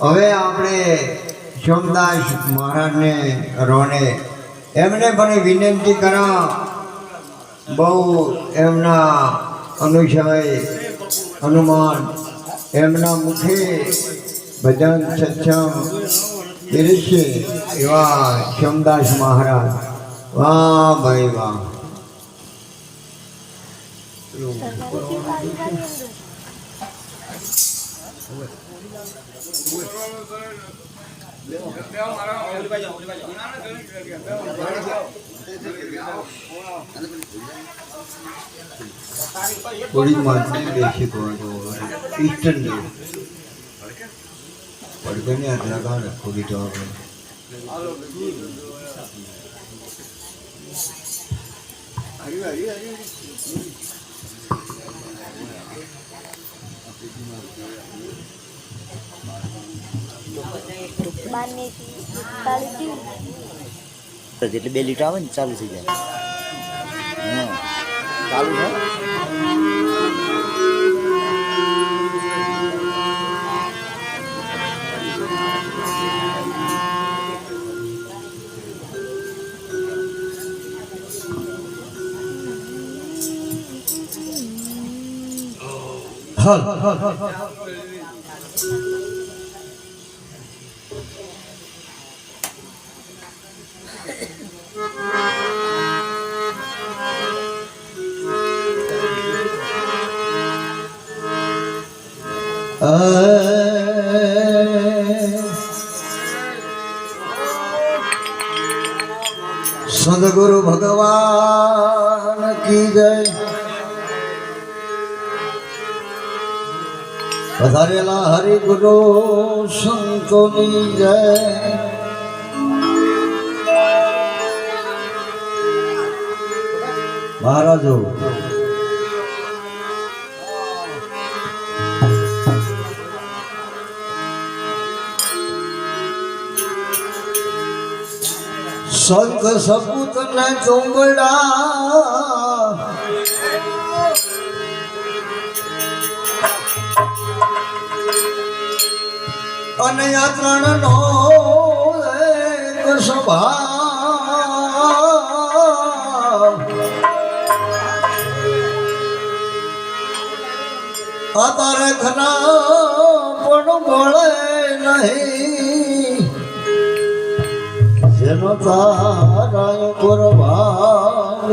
હવે આપણે સોમદાસ મહારાજને, રોને, એમને પણ વિનંતી કરા, બહુ એમના અનુસય હનુમાન એમના મુખે ભજન સત્સંગ પીરસે એવા સોમદાસ મહારાજ. વાહ ભાઈ વાહ. Thank માનતી ഒഴിമാറ്റി ദേശിക്കുന്നത് ഈറ്റുണ്ട് പഠിക്കുന്ന അതിനകത്താണ് കൂടിയിട്ട് നോക്കുന്നത് അറിയാം അറിയാം അറിയാം Thank you. તો જેટલી બે લીટર આવે ને ચાલુ થઈ જાય. હા. ચાલુ છે સદગુરુ ભગવાન કી જય. વધારેલા હરિગુરુ સંતોની જય. મહારાજો સંત સપૂત ને ચોંગડા. અને આ ત્રણ નો સભા સ્વભાવ અત્યારે ખરા પણ મળે નહીં. જેનો તારાય પ્રભાવ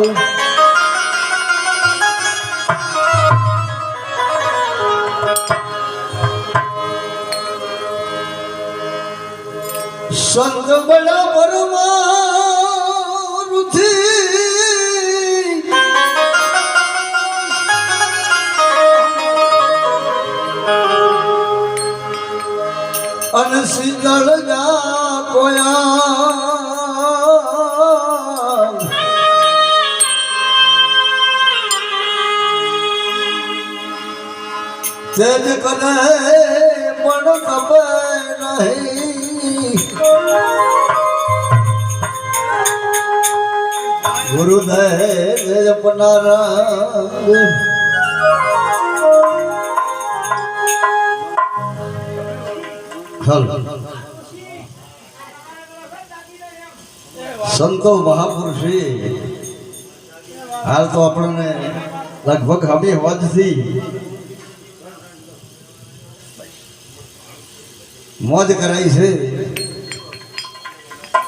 સંત બળા પરમારુથી અને તેજ કરે પણ કબે નહીં. ગુરુદેવ અપનારા સંતો મહાપુરુષે, હાલ તો આપણને લગભગ હવે વધથી મોજ કરાઈ છે.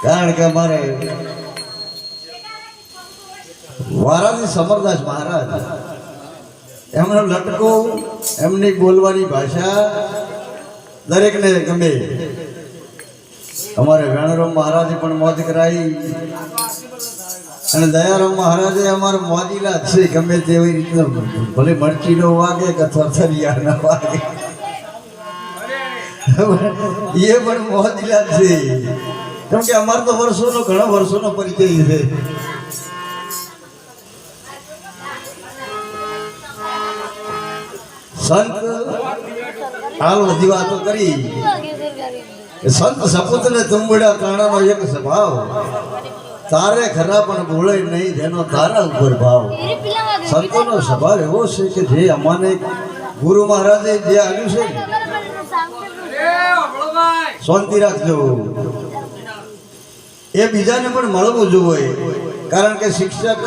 કારણ કે અમારે વારાની સમરદાસ મહારાજ, એમનો લટકો, એમની બોલવાની ભાષા દરેકને ગમે. અમારે વેણરામ મહારાજે પણ મોજ કરાવી અને દયારામ મહારાજે અમારે મોજીલા છે, ગમે તેવી રીતના ભલે મરચી નો વાગે કે થરથરિયા ના વાગે. એ પણ મોજીલા જ છે. કેમ કે અમારે તો વર્ષોનો, ઘણા વર્ષોનો પરિચય છે. સંત, હાલ બધી વાતો કરી. સંત સપૂત ને તુંબડા કાણાનો એક સ્વભાવ. તારે ખરા પણ બોલે નહીં, જેનો તારા ઉપર ભાવ. સંતોનો સ્વભાવ એવો છે કે જે અમાને ગુરુ મહારાજે જે આવ્યું છે ને શાંતિ રાખજો એ બીજાને પણ મળવું જોઈએ કારણ કે શિક્ષક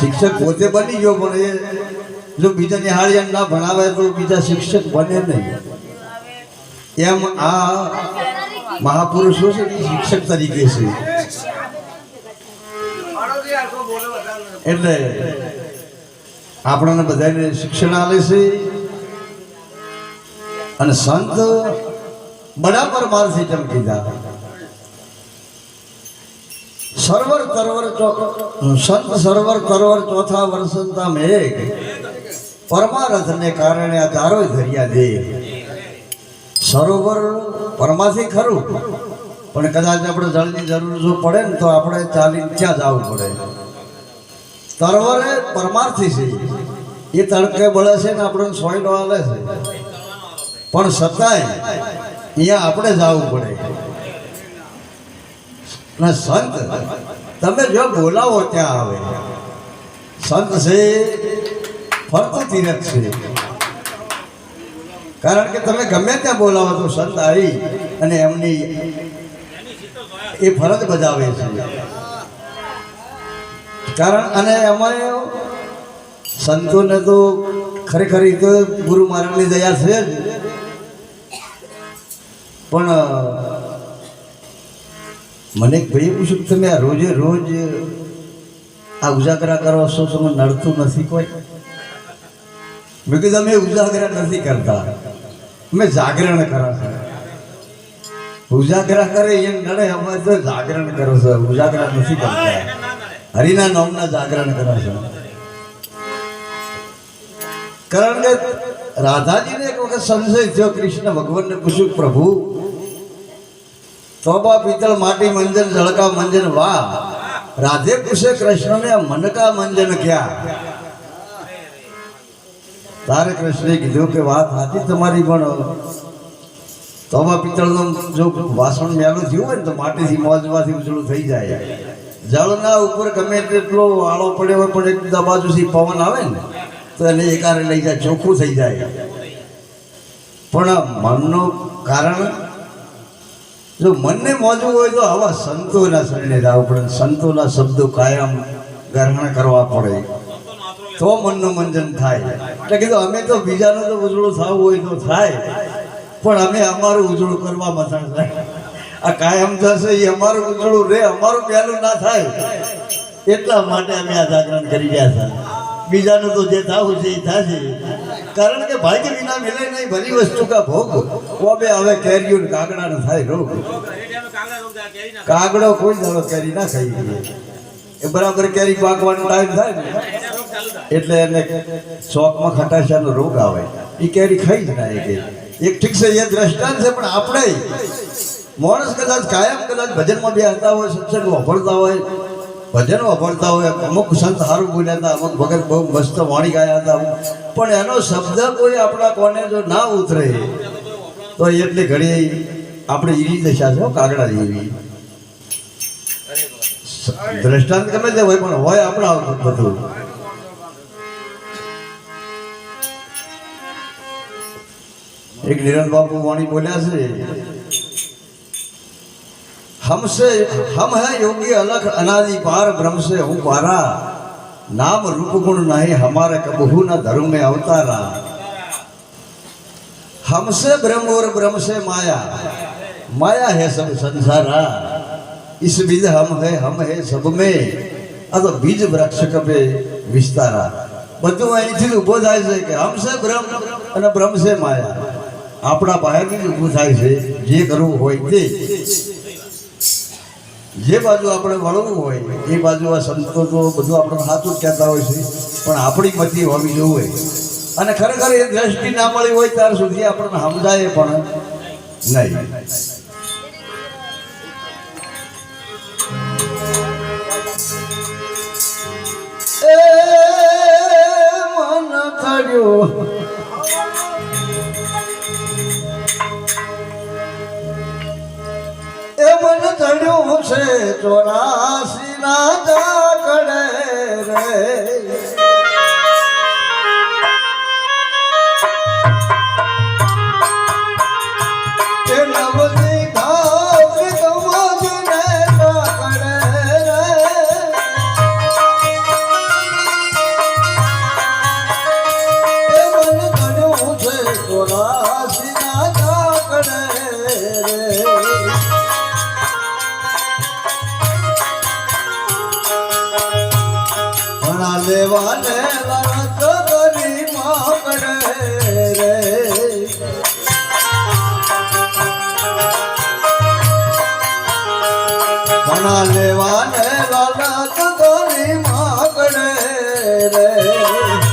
શિક્ષક પોતે બની ગયો પણ એ જો બીજા નિહાળિયા ના ભણાવે તો બીજા શિક્ષક બને નહીં. એમ આ મહાપુરુષો છે શિક્ષક તરીકે છે. એટલે આપણને બધાને શિક્ષણ આપે છે. અને સંત બડા પરમારથી તેમ કીધા સર્વર તરવર સંત સર્વર તરવર ચોથા વર્ષંતા મેઘ પરમારથને કારણે આ ચારો ધર્યા દે સરોવર પરમાથી ખરું, પણ કદાચ આપણે જળની જરૂર જો પડે ને તો આપણે ચાલીને ત્યાં જવું પડે? તરવરે પરમાર્થી છે. એ તડકે બળે છે ને આપણને સોયલો હાલે છે. પણ છતાંય અહીંયા આપણે જવું પડે. અને સંત, તમે જો બોલાવો ત્યાં આવે. સંત છે, ફરતું તીરથ છે. કારણ કે તમે ગમે ત્યાં બોલાવો તો સંત આવી અને એમની એ ફરજ બજાવે છે. કારણ અને અમારે સંતોને તો ખરેખર તો ગુરુ મહારાજની દયા છે જ. પણ મને ભાઈ પૂછ્યું તમે આ રોજે રોજ આ ઉજાગરા કરો છો તમે નડતું નથી કોઈ. મેં કીધું, અમે ઉજાગરા નથી કરતા. અમે જાગરણ કરો છો. ઉજાગરા કરે એ નડે, અમે તો જાગરણ કરો છો. ઉજાગરા નથી કરતા. હરિના નામના જાગરણ કરો છો. કારણ કે રાધાજીને એક વખત સંશય થયો કૃષ્ણ ભગવાનને પૂછ્યું, પ્રભુ તોબા પિત્તળ માટી મંજન, જળકા મંજન, વાહ. રાધે પૂછે, કૃષ્ણને મનકા મંજન ક્યાં? તારે કૃષ્ણે કીધું કે, વાત સાચી તમારી, પણ તોબા પિત્તળનું જો વાસણ મેલું થયું હોય ને, તો માટીથી મોજવાથી ઉજળું થઈ જાય. જળના ઉપર ગમે તેટલો આળો પડ્યો હોય, પણ એક બાજુથી પવન આવે ને તો એને એકારે લઈ જાય, ચોખ્ખું થઈ જાય. પણ મનનું કારણ, જો મનને મોજવું હોય તો આવા સંતોના શરણે જવું પડે. સંતોના શબ્દો કાયમ ગ્રહણ કરવા પડે. તો મનનું મંજન થાય. એટલે કીધું અમે તો બીજાનું તો ઉજળું થવું હોય તો થાય. પણ અમે અમારું ઉજળું કરવા મથણ થાય. આ કાયમ થશે એ અમારું ઉજળું રે, અમારું પહેલું ના થાય. એટલા માટે અમે આ જાગરણ કરી રહ્યા હતા બીજાનું તો જે થવું છે એ થશે. કારણ કે ભાગ્ય વિના મિલે નહીં, ભલી વસ્તુ કા ભોગ. કોબે હવે કેરીઓ કાગડા ને થાય રોગ. કાગડો કોઈ દાડો કેરી ના ખાઈ એ બરાબર કેરી પાકવાનો ટાઈમ થાય ને. એટલે એને શોખમાં ખટાશાનો રોગ આવે. એ કેરી ખાઈ જ ના કે એક ઠીક છે, એ દ્રષ્ટાંત છે, પણ આપણે માણસ કદાચ કાયમ કદાચ ભજનમાં બે હતા હોય સત્સંગ વાપરતા હોય ભજન ભણતા હોય, અમુક સંત સારું બોલ્યા હતા, અમુક ભગત બહુ મસ્ત વાણી ગાયા હતા. પણ એનો શબ્દ કોઈ આપણા કોને જો ના ઉતરે, તો એટલી ઘડી આપણે એવી દશા છે કાગડા જેવી. દ્રષ્ટાંત ગમે તે હોય, પણ હોય આપણા બધું. એક નિરંજન બાપુ વાણી બોલ્યા છે हमसे हम है योगी अलग अनादि पार ब्रह्म से हूँ पारा नाम रूप गुण नहीं हमारे कबहू न धर्म में अवतारा हमसे ब्रह्म और ब्रह्म से माया माया है सब संसारा इस विध हम है हम है सब में આ તો બીજ વૃક્ષ કપે વિસ્તારા બધું અહીંથી જ ઊભો થાય છે કે હમસે બ્રહ્મ અને બ્રહ્મ છે માયા આપણા બહારથી જ ઊભું થાય છે જે કરવું હોય તે જે બાજુ આપણે વળવું હોય, એ બાજુ આ સંતો તો બધું આપણે સાચું કહેતા હોય છે, પણ આપણી મતી હોવી જોઈએ અને ખરેખર એ દ્રષ્ટિ ના મળી હોય ત્યાર સુધી આપણને સમજાય પણ નહીં. મન થયું છે ચોરાસી ના દેવાને વાત કરી માપડે રે. ઘણા લેવાને લાલત કરી માપડે રે.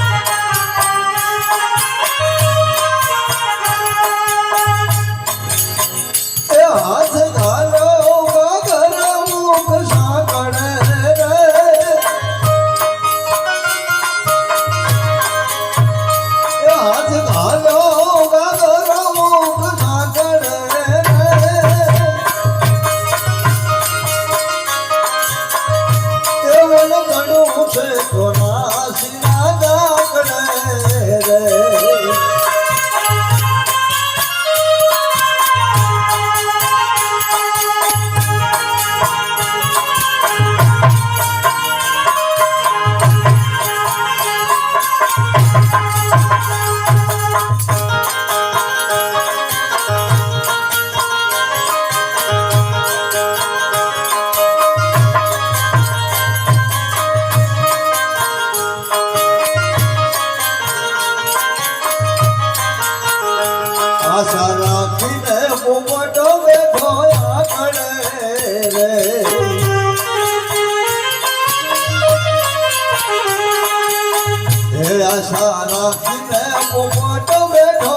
Oh, oh, oh, oh,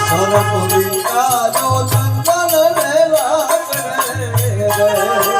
sir પુરી કાજો ચંદન દેવા કરે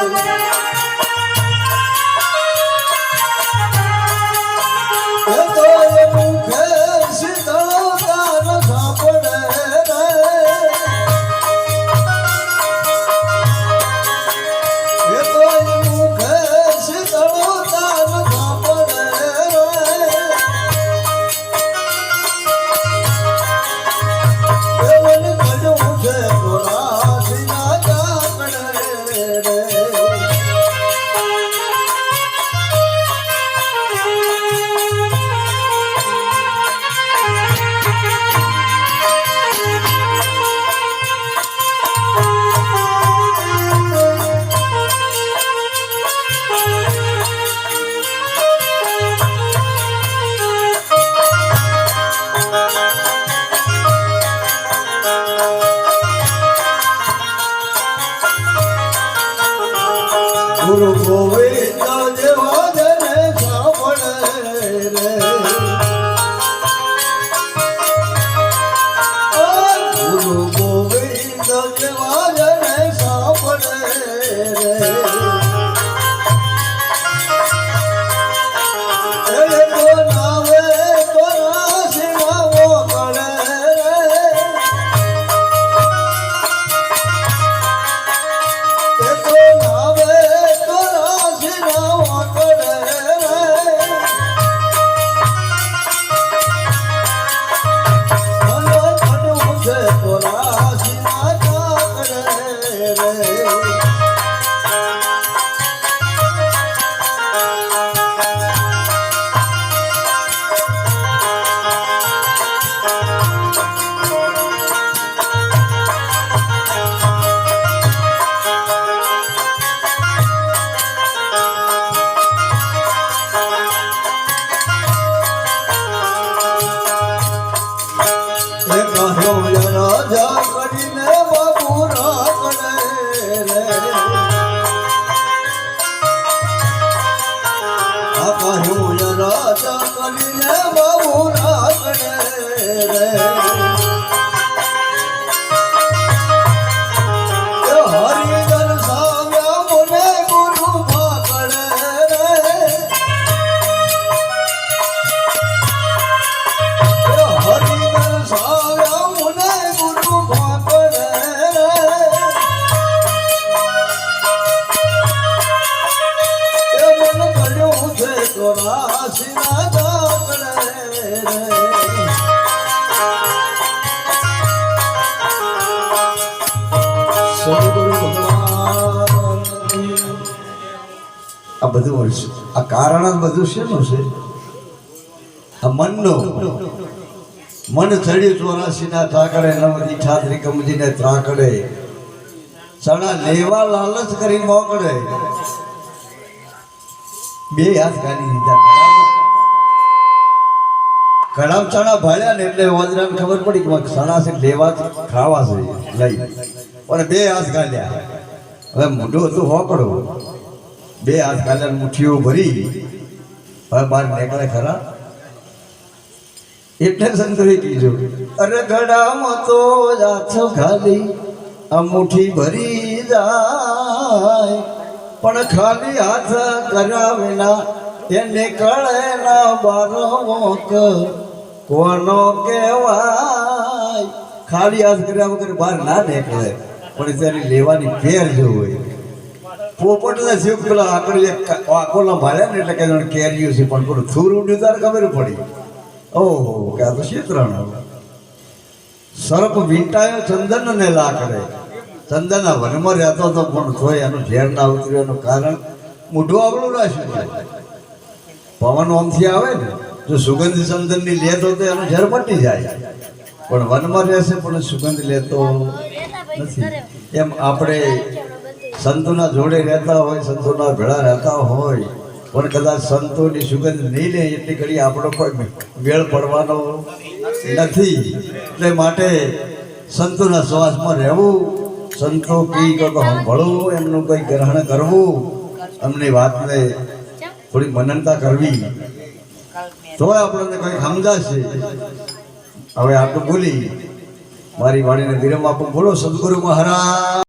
ಗುರು ಗೋವಿಂದ ದೇವ જય કહ્યું રાજા કરીને બધું હોય આ કારણ બધું શેનું છે? આ મનનો. મન ચડ્યું ચોરાસીના ત્રાકડે નવદી ઠાત્રી કમજીને ત્રાકડે. ચણા લેવા લાલચ કરી મોકડે બે હાથ ગાલી દીધા કડામ ચણા ભાળ્યા ને એટલે વાજરાને ખબર પડી કે ચણા છે લેવા ખાવા છે. લઈ. પણ બે હાથ ગાલ્યા હવે મોઢું હતું હોકડો બે હાથ કાલર મુઠ્ઠીઓ ભરી. હવે બહાર નીકળે ખરા. એટલે સંતોએ કીધું અરે ગડામાં તો જાછો ખાલી. આ મુઠ્ઠી ભરી જાય. પણ ખાલી હાથ કર્યા વિના એને કળે ના બારો મોક કોનો કહેવાય? ખાલી હાથ કર્યા વગર બહાર ના નીકળે. પણ ત્યારે લેવાની ફેર જો હોય. પોપટને શિવ પેલા આકડી એક આકોલા ભાળ્યા ને એટલે કે જાણે કેરીયું છે, પણ પેલું થૂર ઉડ્યું તારે ખબર પડી. ઓહો, કે આ તો શેતરણ. સર્પ વીંટાયો ચંદન ને લાકડે ચંદનના વનમાં રહેતો હતો, પણ તોય એનું ઝેર ના ઉતર્યું, એનું કારણ મૂઢું આવડું રાખ્યું છે. પવન ઓમથી આવે ને, જો સુગંધ ચંદનની લેતો તો એનું ઝેર મટી જાય. પણ વનમાં રહેશે, પણ સુગંધ લેતો નથી. એમ આપણે સંતોના જોડે રહેતા હોય, સંતોના ભેળા રહેતા હોય, પણ કદાચ સંતોની સુગંધ નહીં લે એટલી ઘડી આપણો કોઈ મેળ પડવાનો નથી. એટલે માટે સંતોના શ્વાસમાં રહેવું, સંતો કઈ કંઈક સાંભળવું એમનું કંઈ ગ્રહણ કરવું, એમની વાતને થોડી મનનતા કરવી. તો આપણને કંઈક સમજાશે. હવે આટલું બોલી, મારી વાણીને વિરમ આપું. બોલો, સદગુરુ મહારાજ.